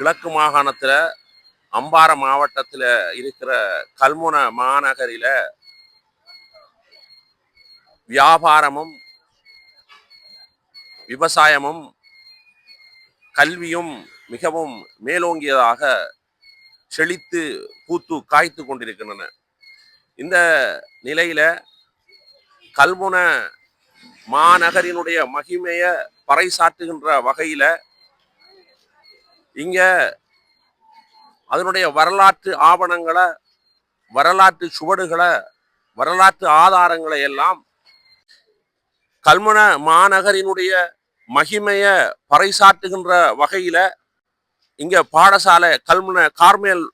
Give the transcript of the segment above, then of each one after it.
கிழக்கு மாகாணத்தில் அம்பாறை மாவட்டத்தில் இருக்கிற கல்முன மாநகரில் வியாபாரமும் விவசாயமும் கல்வியும் மிகவும் மேலோங்கியதாக செழித்து பூத்து காய்த்து கொண்டிருக்கின்றன. இந்த நிலையில கல்முன மாநகரினுடைய மகிமையை பறைசாற்றுகின்ற வகையில இங்க அதனுடைய வரலாற்று ஆவணங்களை வரலாற்று சுவடுகளை வரலாற்று ஆதாரங்களை எல்லாம் கல்முன மாநகரினுடைய மகிமைய பறைசாற்றுகின்ற வகையில இங்க பாடசாலை கல்முன கார்மேல்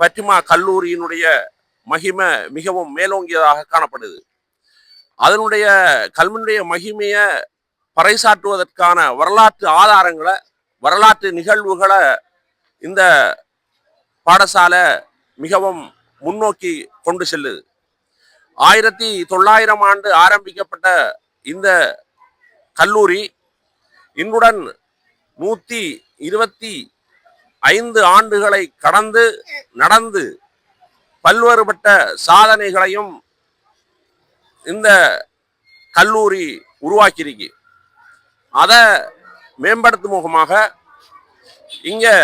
பற்றிமா கல்லூரியினுடைய மகிமை மிகவும் மேலோங்கியதாக காணப்படுது. அதனுடைய கல்முனுடைய மகிமைய பறைசாற்றுவதற்கான வரலாற்று ஆதாரங்களை வரலாற்று நிகழ்வுகளை இந்த பாடசாலை மிகவும் முன்னோக்கி கொண்டு செல்லுது. ஆயிரத்தி தொள்ளாயிரம் ஆண்டு ஆரம்பிக்கப்பட்ட இந்த கல்லூரி இன்றுடன் நூத்தி இருபத்தி ஐந்து ஆண்டுகளை கடந்து நடந்து பல்வேறுபட்ட சாதனைகளையும் இந்த கல்லூரி உருவாக்கியிருக்கு. அதை மேம்படுத்தும் முகமாக இங்கே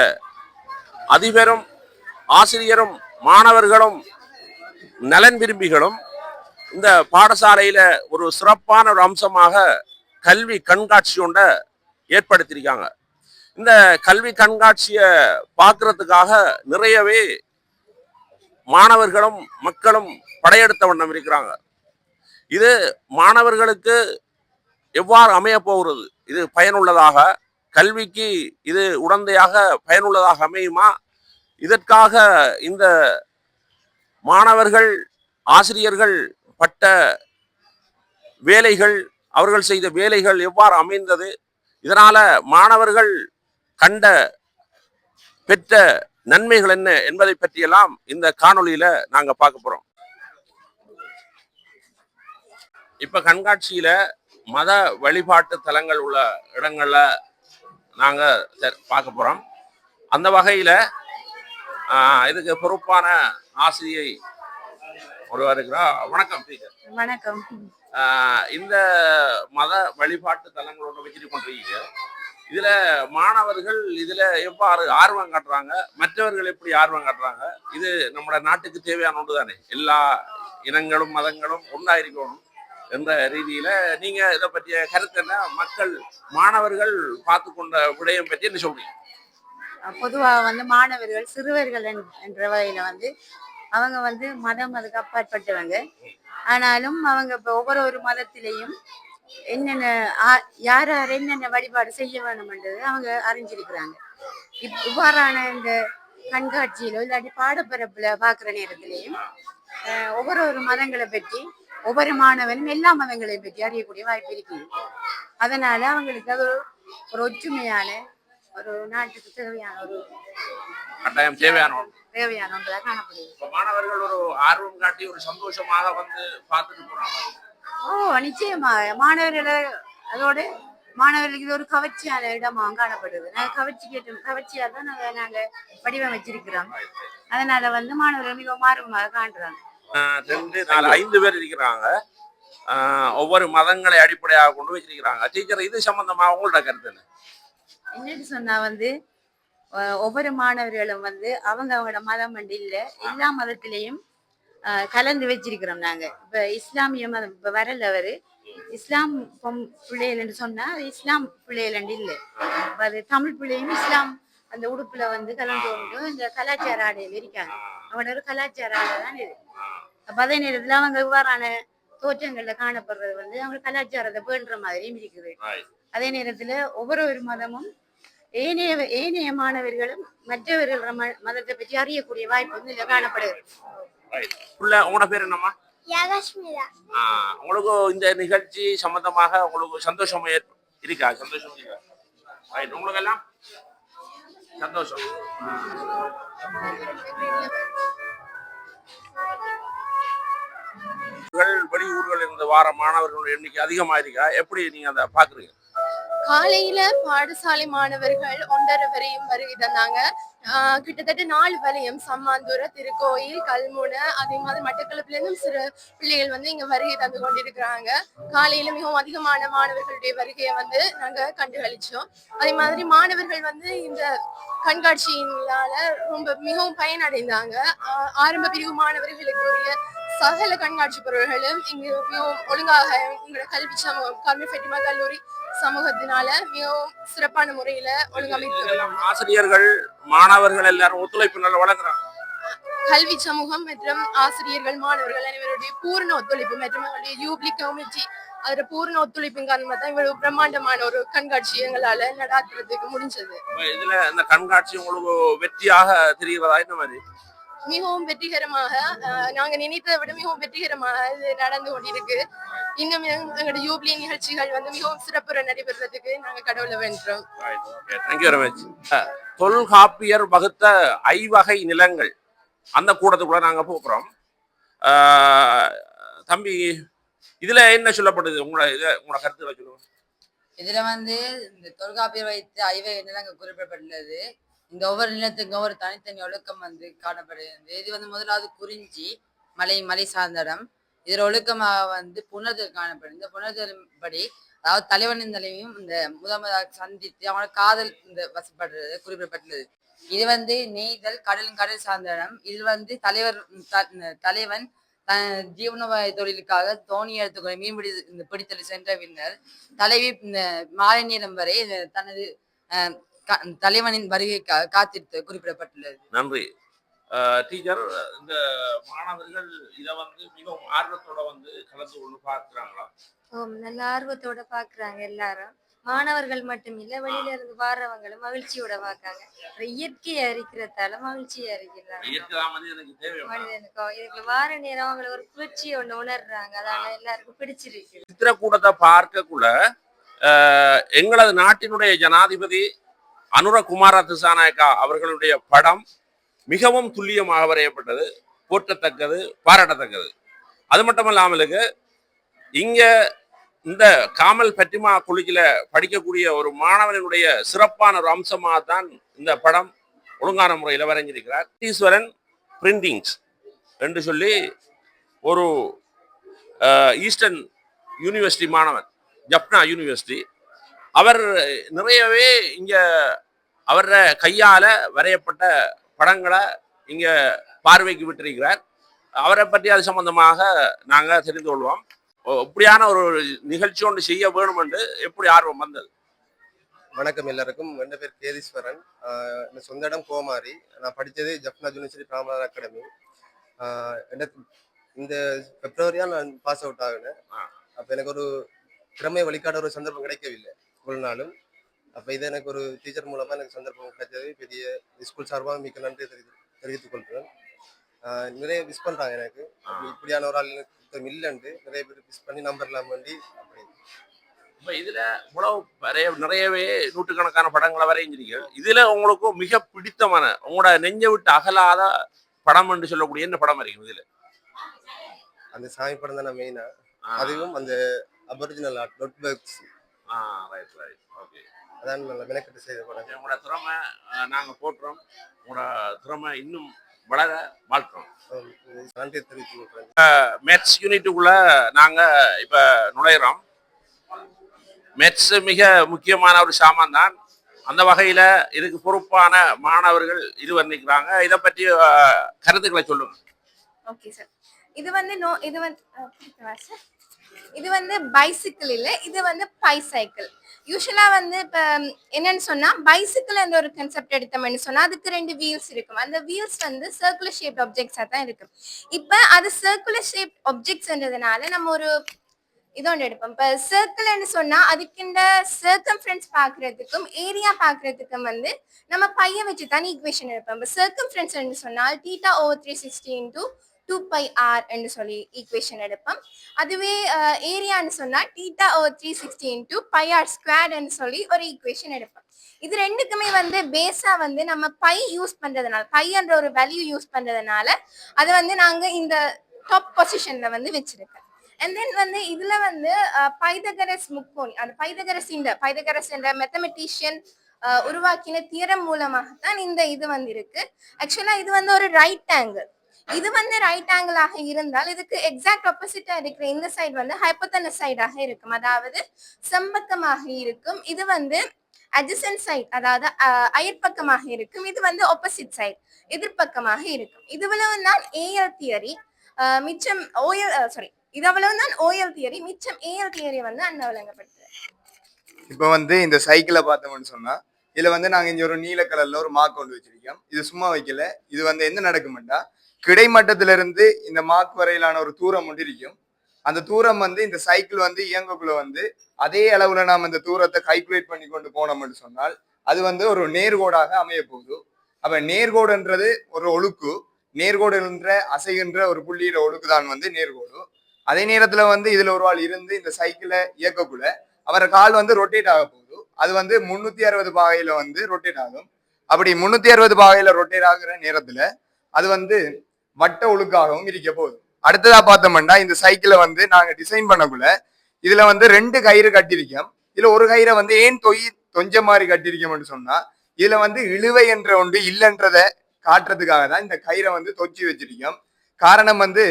அதிபரும் ஆசிரியரும் மாணவர்களும் நலன் விரும்பிகளும் இந்த பாடசாலையில் ஒரு சிறப்பான ஒரு அம்சமாக கல்வி கண்காட்சி ஒன்றை ஏற்படுத்தியிருக்காங்க. இந்த கல்வி கண்காட்சியை பார்க்கறதுக்காக நிறையவே மாணவர்களும் மக்களும் படையெடுத்த வண்ணம் இருக்கிறாங்க. இது மாணவர்களுக்கு எவ்வாறு அமைய போகிறது? இது பயனுள்ளதாக? கல்விக்கு இது உடந்தையாக பயனுள்ளதாக அமையுமா? இதற்காக இந்த மாணவர்கள் ஆசிரியர்கள் பட்ட வேலைகள் அவர்கள் செய்த வேலைகள் எவ்வாறு அமைந்தது? இதனால் மாணவர்கள் கண்ட பெற்ற நன்மைகள் என்ன என்பதை பற்றியெல்லாம் இந்த காணொலியில் நாங்கள் பார்க்க போகிறோம் இப்போ கண்காட்சியில் மத வழிபாட்டு தலங்கள் உள்ள இடங்கள்ல நாங்க தெ- பார்க்க போறோம். அந்த வகையில இதுக்கு பொறுப்பான ஆசிரியை ஒருவர் இருக்கிறா வணக்கம் டீச்சர் வணக்கம். இந்த மத வழிபாட்டு தலங்களோட வச்சுட்டு கொண்டிருக்கீங்க. இதுல மாணவர்கள் இதுல எவ்வாறு ஆர்வம் காட்டுறாங்க? மற்றவர்கள் எப்படி ஆர்வம் காட்டுறாங்க? இது நம்ம நாட்டுக்கு தேவையான ஒன்று தானே. எல்லா இனங்களும் மதங்களும் ஒன்றா இருக்கணும் என்ற ரீதியில நீங்க இதை பற்றிய கருத்து என்ன? மக்கள் மாணவர்கள் பார்த்து கொண்ட விடயம் பற்றி என்ன சொல்றீங்க? பொதுவாக வந்து மாணவர்கள் சிறுவர்கள் என்ற வகையில வந்து அவங்க வந்து மதம் அதுக்கு அப்பாற்பட்டவங்க. ஆனாலும் அவங்க இப்போ ஒவ்வொரு ஒரு மதத்திலையும் என்னென்ன ஆ- யார் யார் என்னென்ன வழிபாடு செய்ய வேணும்ன்றது அவங்க அறிஞ்சிருக்கிறாங்க. இப் இவ்வாறான இந்த கண்காட்சியிலோ இல்லாட்டி பாடப்பரப்புல பார்க்குற நேரத்திலையும் அஹ், ஒவ்வொரு ஒரு மதங்களை பற்றி ஒவ்வொரு மாணவனும் எல்லா மதங்களையும் பற்றி அறியக்கூடிய வாய்ப்பு இருக்குது. அதனால அவங்களுக்கு அது ஒரு- ஒற்றுமையான ஒரு நாட்டுக்கு தேவையான ஒரு கட்டாயம் தேவையான தேவையான ஒன்றா காணப்படுது மாணவர்கள் ஒரு ஆர்வம் காட்டி ஒரு சந்தோஷமாக வந்து பார்த்துட்டு போறாங்க. ஓ நிச்சயமா. மாணவர்களை அதோட மாணவர்களுக்கு இது ஒரு கவர்ச்சியான இடமா காணப்படுது நாங்க கவர்ச்சி கேட்டு கவர்ச்சியா தான் நாங்க நாங்க வடிவமைச்சிருக்கிறோம். அதனால வந்து மாணவர்கள் மிகவும் ஆர்வமாக காண்றாங்க. ரெண்டு நாலு ஐந்து பேர் இருக்கிறாங்க. ஒவ்வொரு மதங்களை அடிப்படையாக கொண்டு வச்சிருக்கிறாங்க. டீச்சர் இது சம்பந்தமா உங்களோட கருத்து என்ன? என்னன்னு சொன்னா வந்து ஒவ்வொரு மாணவர்களும் வந்து அவங்க அவங்களோட மதம் வந்து இல்ல. எல்லா மதத்திலையும் கலந்து வச்சிருக்கிறோம் நாங்க. இப்ப இஸ்லாமிய மதம் இப்ப வரல அவரு. இஸ்லாம் பொம்- பிள்ளைகள்னு சொன்னா அது இஸ்லாம் பிள்ளைகள் இல்ல. அது தமிழ் பிள்ளையும் இஸ்லாம் அந்த உடுப்புல வந்து கலந்து கொண்டு இந்த கலாச்சார ஆடையில் இருக்காங்க. அவனோட ஒரு கலாச்சார ஆடை தான் இது. அதே நேரத்துல அவங்க இவ்வாறான தோற்றங்கள்ல காணப்படுறது வந்து அவங்க கலாச்சாரத்தை பேணுற மாதிரியும் இருக்குது. அதே நேரத்துல ஒவ்வொரு ஒரு மதமும் ஏனைய ஏனைய மாணவர்களும் மற்றவர்கள் மதத்தை பற்றி அறியக்கூடிய வாய்ப்பு வந்து இதுல காணப்படுது உள்ள உங்களோட பேர் என்னம்மா? உங்களுக்கு இந்த நிகழ்ச்சி சம்பந்தமாக உங்களுக்கு சந்தோஷம் இருக்கா? சந்தோஷம் உங்களுக்கு எல்லாம் சந்தோஷம். வெளியூர்கள் இருந்து வார மாணவர்களுடைய எண்ணிக்கை அதிகமாயிருக்கா? எப்படி நீங்க அதை பாக்குறீங்க காலையில பாடசாலை மாணவர்கள் ஒன்றரை வரையும் வருகை தந்தாங்க. கிட்டத்தட்ட நாலு வரையும் சம்மாந்தூர திருக்கோயில் கல்முனை அதே மாதிரி மட்டக்களப்புல இருந்தும் சிறு பிள்ளைகள் வந்து இங்க வருகை தந்து கொண்டிருக்கிறாங்க. காலையில மிகவும் அதிகமான மாணவர்களுடைய வருகையை வந்து நாங்க கண்டுகளிச்சோம் அதே மாதிரி மாணவர்கள் வந்து இந்த கண்காட்சியினால ரொம்ப மிகவும் பயனடைந்தாங்க. ஆஹ் ஆரம்ப பிரிவு மாணவர்களுக்குரிய சகல கண்காட்சி பொருள்களும் இங்கு மிகவும் ஒழுங்காக எங்களோட கல்வி சமூகம் கல்வி பெட்டிமா கல்லூரி சமூகத்தினால மிகவும் சிறப்பான முறையில ஒழுங்கமைத்து ஆசிரியர்கள் மாணவர்கள் எல்லாரும் ஒத்துழைப்பு நல்லா வழங்குறாங்க. கல்வி சமூகம் மற்றும் ஆசிரியர்கள் மாணவர்கள் அனைவருடைய பூர்ண ஒத்துழைப்பு மற்றும் எங்களுடைய யூப்ளி கமிட்டி அதோட பூர்ண ஒத்துழைப்பின் காரணமா தான் இவ்வளவு பிரம்மாண்டமான ஒரு கண்காட்சி எங்களால நடாத்துறதுக்கு முடிஞ்சது. இதுல இந்த கண்காட்சி உங்களுக்கு வெற்றியாக தெரிகிறதா? இந்த மாதிரி? மிகவும் வெற்றிகரமாக அஹ், நாங்க நினைத்ததை விட மிகவும் வெற்றிகரமாக இது நடந்து கொண்டிருக்கு. இன்னும் எங்க- எங்களோட யூப்ளி நிகழ்ச்சிகள் வந்து மிகவும் சிறப்புற நடைபெறதுக்கு நாங்க கடவுளை வேண்டுறோம் thank you very much Tolkappiyar வகுத்த ஐவகை நிலங்கள் அந்த கூடத்துக்குள்ள நாங்க போகிறோம் தம்பி இதுல என்ன சொல்லப்படுது? உங்களோட இத உங்களோட கருத்துக்களை சொல்லுங்க. இதுல வந்து இந்த தொல்காப்பியர் வைத்து ஐவை நிலங்க குறிப்பிடப்பட்டுள்ளது. இந்த ஒவ்வொரு நிலத்துக்கும் ஒவ்வொரு தனித்தனி ஒழுக்கம் வந்து காணப்படுகிறது. இது வந்து முதலாவது குறிஞ்சி மலை மலை சார்ந்த இடம். இதில் ஒழுக்கமாக வந்து புணர்தல் காணப்படும் இந்த புணர்தல் படி அதாவது தலைவனின் தலைவியும் இந்த முதல் சந்தித்து அவனோட காதல் இந்த வசப்படுறது குறிப்பிடப்பட்டுள்ளது. இது வந்து நெய்தல் கடலும் கடல் சார்ந்த இடம். இதில் வந்து தலைவர் த- தலைவன் ஜீவனோபாய தொழிலுக்காக தோணி எடுத்துக்கொள்ள மீன்பிடி பிடித்தல் சென்ற பின்னர் தலைவி மாலை நேரம் வரை தனது தலைவனின் வருகைக்காக காத்திருத்து குறிப்பிடப்பட்டுள்ளது. நன்றி. டீச்சர் இந்த மாணவர்கள் இதை வந்து மிகவும் ஆர்வத்தோட வந்து கலந்து கொண்டு பார்க்கிறாங்களா? ஓ நல்ல ஆர்வத்தோட பாக்குறாங்க எல்லாரும். மாணவர்கள் மட்டும் இல்ல வெளியில இருந்து வர்றவங்களும் மகிழ்ச்சியோட பார்க்காங்க. இயற்கையா இருக்கிறதால மகிழ்ச்சியா இருக்கிறாங்க மனிதனுக்கும் வார நேரம் அவங்கள ஒரு குளிர்ச்சியை ஒண்ணு உணர்றாங்க. அதனால எல்லாருக்கும் பிடிச்சிருக்கு. சித்திரக்கூடத்தை பார்க்கக்குள்ள அஹ், எங்களது நாட்டினுடைய ஜனாதிபதி அனுரகுமார திசாநாயக்கா அவர்களுடைய படம் மிகவும் துல்லியமாக வரையப்பட்டது போற்றத்தக்கது பாராட்டத்தக்கது. அது மட்டுமல்லாமலுக்கு இங்கே இந்த காமல் பட்டிமா குழுக்கில படிக்கக்கூடிய ஒரு மாணவனுடைய சிறப்பான ஒரு அம்சமாக தான் இந்த படம் ஒழுங்கான முறையில் வரைஞ்சிருக்கிறார். ஈஸ்வரன் பிரிண்டிங்ஸ் என்று சொல்லி ஒரு ஈஸ்டர்ன் யூனிவர்சிட்டி மாணவன் ஜப்னா யூனிவர்சிட்டி. அவர் நிறையவே இங்கே அவர கையால வரையப்பட்ட படங்களை இங்க பார்வைக்கு விட்டிருக்கிறார். அவரை பற்றி அது சம்பந்தமாக நாங்க தெரிந்து கொள்வோம். இப்படியான ஒரு நிகழ்ச்சி ஒன்று செய்ய வேணும் என்று எப்படி ஆர்வம் வந்தது? வணக்கம் எல்லாருக்கும். என் பேர் கேதீஸ்வரன். என் சொந்த இடம் கோமாரி. நான் படித்தது ஜப்னா யூனிவர்சிட்டி ராமநாதன் அகாடமி. இந்த பிப்ரவரியா நான் பாஸ் அவுட் ஆகினேன். அப்போ எனக்கு ஒரு திறமையை வழிகாட்ட ஒரு சந்தர்ப்பம் கிடைக்கவில்லை. ஒரு நாளும் அப்போ இது எனக்கு ஒரு டீச்சர் மூலமாக எனக்கு சந்தர்ப்பம் கிடைச்சது பெரிய ஸ்கூல் சார்பாக மிக்க நன்றி தெரிவி தெரிவித்துக் கொள்கிறேன். நிறைய மிஸ் பண்ணுறாங்க எனக்கு. இப்படியான ஒரு ஆள் எனக்கு இல்லைன்ட்டு நிறைய பேர் மிஸ் பண்ணி நம்பர்லாம் வேண்டி அப்படி. இப்ப இதுல இவ்வளவு வரைய நிறையவே நூற்றுக்கணக்கான படங்களை வரைஞ்சிருக்கீங்க. இதுல உங்களுக்கு மிக பிடித்தமான உங்களோட நெஞ்சை விட்டு அகலாத படம் என்று சொல்லக்கூடிய என்ன படம் வரைக்கும் இதுல? அந்த சாமி படம் தான் மெயினாக அதுவும் அந்த original art note works ah right right okay அதான் நல்ல மெனக்கெட்டு செய்த படம் உங்களோட திறமை அஹ், நாங்க போட்டுறோம் உங்களோட திறமை இன்னும் வளர வாழ்த்துறோம். ஆம், நன்றி தெரிவித்துக் கொள்கிறேன். மேத்ஸ் யூனிட்டுக்குள்ள நாங்க இப்ப நுழையிறோம். மேத்ஸ் மிக முக்கியமான ஒரு சாமான் தான் அந்த வகையில இதுக்கு பொறுப்பான மாணவர்கள் இருவர் நிற்கிறாங்க இதை பற்றி கருத்துக்களை சொல்லுங்க. ஓகே சார் இது வந்து நோ இது வந்து இது வந்து பைசிக்கிள் இல்ல இது வந்து பை சைக்கிள் வந்து இப்ப என்னன்னு சொன்னா பைசிக்கிள் என்ற ஒரு கன்செப்ட் எடுத்தோம்னு சொன்னா அதுக்கு ரெண்டு வீல்ஸ் இருக்கும். அந்த வீல்ஸ் வந்து சர்க்குலர் ஷேப் ஆப்ஜெக்ட்ஸா தான் இருக்கும். இப்ப அது சர்க்குலர் ஷேப் ஆப்ஜெக்ட்ஸ்ன்றதுனால நம்ம ஒரு இதோண்டு எடுப்போம். இப்ப சர்க்கிள்னு சொன்னா அதுக்கு இந்த சர்க்கம்ஃபரன்ஸ் பாக்குறதுக்கும் ஏரியா பாக்குறதுக்கும் வந்து நம்ம பைய வச்சு தான் ஈக்குவேஷன் எடுப்போம். இப்போ சர்க்கம்ஃபரன்ஸ் சொன்னால் theta over three sixty into two pi r என்று சொல்லி ஈக்குவேஷன் எடுப்போம். அதுவே ஏரியான்னு சொன்னால் theta over three sixty into pi r ஸ்கொயர்ன்னு சொல்லி ஒரு ஈக்குவேஷன் எடுப்போம். இது ரெண்டுக்குமே வந்து பேஸா வந்து நம்ம பை யூஸ் பண்றதுனால பைன்ற ஒரு வேல்யூ யூஸ் பண்றதுனால அதை வந்து நாங்கள் இந்த டாப் பொசிஷன்ல வந்து வச்சிருக்கோம். அண்ட் தென் வந்து இதுல வந்து பைதகரஸ் முக்கோணி அந்த பைதகரஸ் இந்த பைதகரஸ் என்ற மெத்தமெட்டிஷியன் உருவாக்கின தியரம் மூலமாகத்தான் இந்த இது வந்து இருக்கு ஆக்சுவலா இது வந்து ஒரு ரைட் ஆங்கிள் இது வந்து ரைட் ஆங்கிளாக இருந்தால் இதுக்கு எக்ஸாக்ட் ஆப்போசிட்டா இருக்கிற இந்த சைடு வந்து ஹைப்போத்தனஸ் சைடாக இருக்கும். அதாவது செம்பக்கமாக இருக்கும். இது வந்து adjacent சைட் அதாவது அஹ், அயற்பக்கமாக இருக்கும். இது வந்து ஆப்போசிட் சைட் எதிர்ப்பக்கமாக இருக்கும். இதுவளவு தான் ஏஎல் தியரி மிச்சம் ஓஎல் சாரி இது அவ்வளவு தான் ஓஎல் தியரி மிச்சம் ஏஎல் தியரி வந்து அந்த வழங்கப்படுது இப்போ வந்து இந்த சைக்கிளை பார்த்தோம்னு சொன்னா இதுல வந்து நாங்க இங்க ஒரு நீல கலர்ல ஒரு மார்க் கொண்டு வச்சிருக்கோம். இது சும்மா வைக்கல. இது வந்து என்ன நடக்குமெண்டா கிடைமட்டத்திலிருந்து இந்த மார்க் வரையிலான ஒரு தூரம் ஒன்று இருக்கும். அந்த தூரம் வந்து இந்த சைக்கிள் வந்து இயங்கக்குள்ள வந்து அதே அளவுல நாம் இந்த தூரத்தை கால்குலேட் பண்ணி கொண்டு போனோம்னு சொன்னால் அது வந்து ஒரு நேர்கோடாக அமைய போகுது. அப்ப நேர்கோடுன்றது ஒரு ஒழுக்கு நேர்கோடு என்ற அசைகின்ற ஒரு புள்ளியில ஒழுக்கு தான் வந்து நேர்கோடு. அதே நேரத்துல வந்து இதுல ஒரு ஆள் இருந்து இந்த சைக்கிளை இயக்கக்குள்ள அவரை கால் வந்து ரொட்டேட் ஆக போகுது. அது வந்து முன்னூத்தி அறுபது பாகையில வந்து ரொட்டேட் ஆகும். அப்படி முன்னூத்தி அறுபது பாகையில ரொட்டேட் ஆகுற நேரத்துல அது வந்து வட்ட ஒழுக்காகவும் இருக்க போகுது. அடுத்ததா பார்த்தோம்னா இந்த சைக்கிளை வந்து நாங்க டிசைன் பண்ணக்குள்ள இதுல வந்து ரெண்டு கயிறு கட்டியிருக்கோம். இதுல ஒரு கயிறை வந்து ஏன் தொய் தொஞ்ச மாதிரி கட்டியிருக்கோம்னு சொன்னா இதுல வந்து இழுவை என்ற ஒன்று இல்லைன்றத காட்டுறதுக்காக தான் இந்த கயிறை வந்து தொச்சி வச்சிருக்கோம். காரணம் வந்து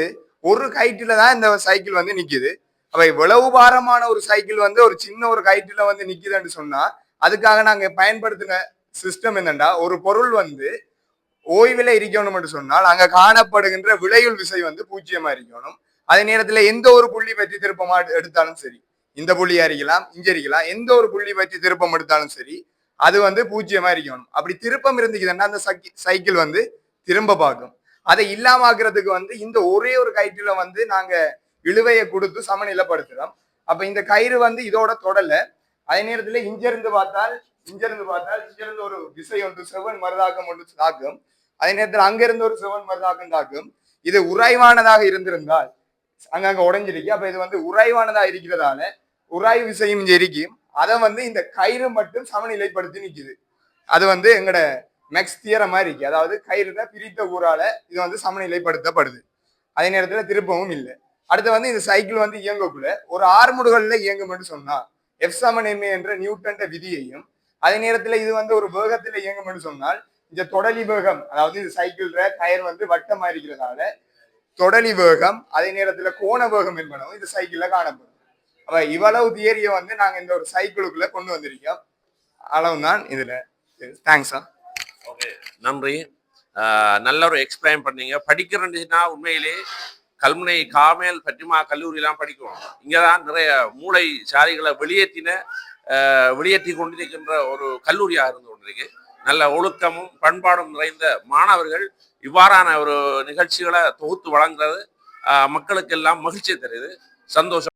ஒரு கயிற்றுல தான் இந்த சைக்கிள் வந்து நிக்குது. அப்ப இவ்வளவு பாரமான ஒரு சைக்கிள் வந்து ஒரு சின்ன ஒரு கயிற்றுல வந்து நிக்குதுன்னு சொன்னா அதுக்காக நாங்க பயன்படுத்தின சிஸ்டம் என்னண்டா ஒரு பொருள் வந்து ஓய்வில் இருக்கணும் என்று சொன்னால் அங்க காணப்படுகின்ற விளையுள் விசை வந்து பூஜ்ஜியமா இருக்கணும். அதே நேரத்துல எந்த ஒரு புள்ளி பற்றி திருப்பமா எடுத்தாலும் சரி இந்த புள்ளி அறிக்கலாம் இங்க அறிக்கலாம் எந்த ஒரு புள்ளி பற்றி திருப்பம் எடுத்தாலும் சரி அது வந்து பூஜ்ஜியமா இருக்கணும். அப்படி திருப்பம் இருந்துக்குதுன்னா அந்த சக்கி- சைக்கிள் வந்து திரும்ப பார்க்கும். அதை இல்லாம ஆக்குறதுக்கு வந்து இந்த ஒரே ஒரு கயிற்றுல வந்து நாங்க இழுவையை கொடுத்து சமநிலைப்படுத்துறோம். அப்ப இந்த கயிறு வந்து இதோட தொடல. அதே நேரத்துல இங்க இருந்து பார்த்தால் இங்கிருந்து பார்த்தால் இங்க ஒரு விசை ஒன்று செவன் மருதாக்கம் ஒன்று தாக்கும். அதே நேரத்தில் அங்கிருந்து ஒரு செவன் மருதாக்கம் தாக்கும். இது உராய்வானதாக இருந்திருந்தால் அங்கங்க உடைஞ்சிருக்கு. அப்ப இது வந்து உராய்வானதா இருக்கிறதால உராய்வு விசையும் இங்க இருக்கும் அதை வந்து இந்த கயிறு மட்டும் சமநிலைப்படுத்தி நிற்குது அது வந்து எங்கட மெக்ஸ் தியரமா இருக்கு. அதாவது கயிறுல பிரித்த ஊரால இது வந்து சமநிலைப்படுத்தப்படுது. அதே நேரத்துல திருப்பவும் இல்லை. அடுத்து வந்து இந்த சைக்கிள் வந்து இயங்கக்குள்ள ஒரு ஆறுமுடுகள்ல என்று சொன்னா எஃப் சமன் என்ற நியூட்டன்ட விதியையும் அதே நேரத்துல இது வந்து ஒரு வேகத்துல இயங்கும்னு சொன்னால் இந்த தொடலி வேகம் அதாவது இந்த சைக்கிள்ல டயர் வந்து வட்டமா இருக்கிறதால தொடலி வேகம் அதே நேரத்துல கோண வேகம் என்பனவும் இந்த சைக்கிள்ல காணப்படும். அப்ப இவ்வளவு தியரியை வந்து நாங்க இந்த ஒரு சைக்கிளுக்குள்ள கொண்டு வந்திருக்கோம். அளவு தான் இதுல தேங்க்ஸா ஓகே நன்றி. நல்ல ஒரு எக்ஸ்பிளைன் பண்ணீங்க. படிக்கிறேன்னா உண்மையிலே கல்முனை காமேல் பற்றிமா கல்லூரியெல்லாம் படிக்கும் இங்கே தான் நிறைய மூளை சாரிகளை வெளியேற்றின வெளியேற்றி கொண்டிருக்கின்ற ஒரு கல்லூரியாக இருந்து கொண்டிருக்கு. நல்ல ஒழுக்கமும் பண்பாடும் நிறைந்த மாணவர்கள் இவ்வாறான ஒரு நிகழ்ச்சிகளை தொகுத்து வழங்குறது ஆஹ் மக்களுக்கெல்லாம் மகிழ்ச்சியை தருது சந்தோஷம்.